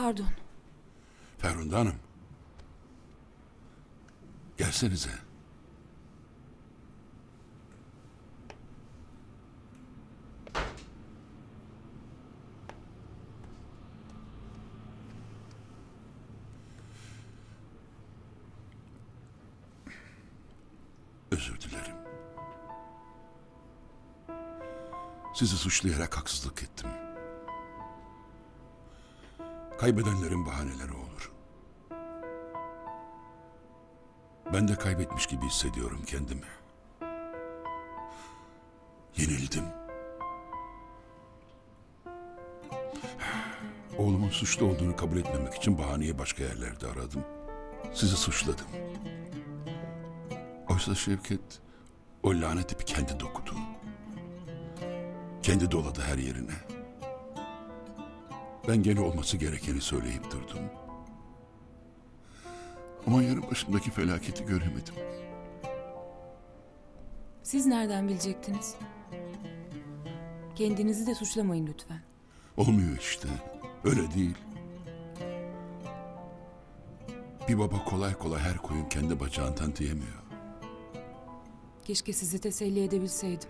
Pardon. Ferhunde Hanım. Gelsenize. Özür dilerim. Sizi suçlayarak haksızlık ettim. Kaybedenlerin bahaneleri olur. Ben de kaybetmiş gibi hissediyorum kendimi. Yenildim. Oğlumun suçlu olduğunu kabul etmemek için bahaneyi başka yerlerde aradım. Sizi suçladım. Oysa Şevket o lanet ipi kendi dokudu. Kendi doladı her yerine. Ben gene olması gerekeni söyleyip durdum. Ama yarın başımdaki felaketi göremedim. Siz nereden bilecektiniz? Kendinizi de suçlamayın lütfen. Olmuyor işte. Öyle değil. Bir baba kolay kolay her koyun kendi bacağından diyemiyor. Keşke sizi teselli edebilseydim.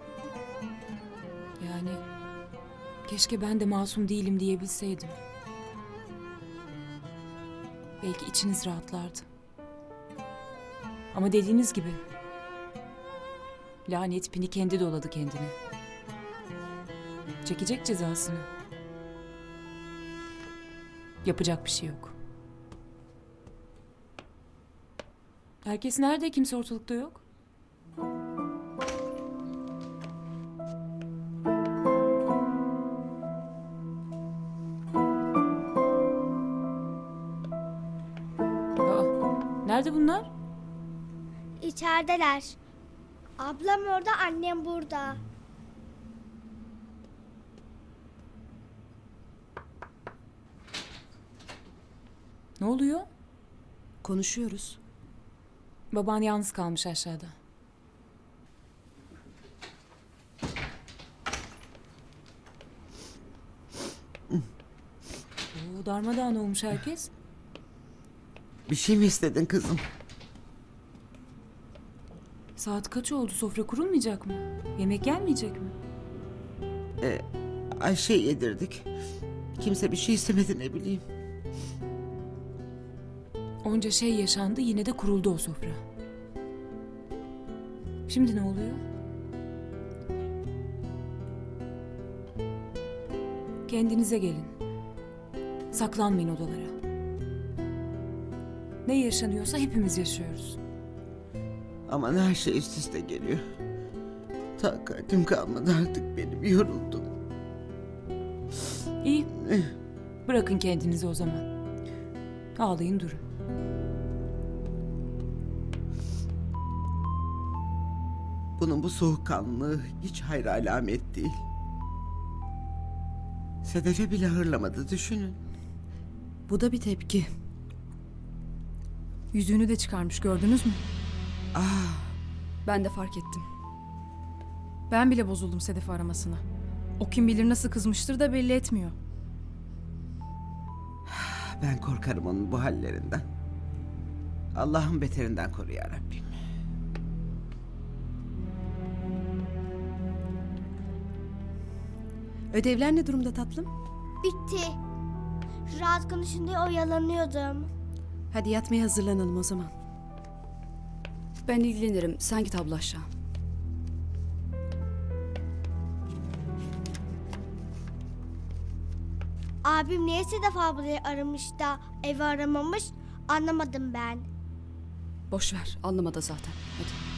Yani keşke ben de masum değilim diyebilseydim. Belki içiniz rahatlardı. Ama dediğiniz gibi lanet pini kendi doladı kendine. Çekecek cezasını. Yapacak bir şey yok. Herkes nerede? Kimse ortalıkta yok. Nerede bunlar? İçerideler. Ablam orada, annem burada. Ne oluyor? Konuşuyoruz. Baban yalnız kalmış aşağıda. Oo, darmadağın olmuş herkes. Bir şey mi istedin kızım? Saat kaç oldu? Sofra kurulmayacak mı? Yemek gelmeyecek mi? Ayşe yedirdik. Kimse bir şey istemedi ne bileyim. Onca şey yaşandı yine de kuruldu o sofra. Şimdi ne oluyor? Kendinize gelin. Saklanmayın odalara. Ne yaşanıyorsa hepimiz yaşıyoruz. Aman her şey üst üste geliyor. Takatim kalmadı artık benim yoruldum. İyi. Bırakın kendinizi o zaman. Ağlayın durun. Bunun bu soğukkanlılığı hiç hayır alamet değil. Sedef'e bile hırlamadı düşünün. Bu da bir tepki. Yüzüğünü de çıkarmış gördünüz mü? Ah Ben de fark ettim. Ben bile bozuldum Sedef'i aramasına. O kim bilir nasıl kızmıştır da belli etmiyor. ben korkarım onun bu hallerinden. Allah'ın beterinden koru ya Rabbim. Ödevler ne durumda tatlım? Bitti. Rahat konuşun diye oyalanıyordum. Hadi yatmaya hazırlanalım o zaman. Ben ilgilenirim. Sen git abla aşağı. Abim niye Sedef ablayı aramış da evi aramamış anlamadım ben. Boş ver. Anlamadı zaten. Hadi.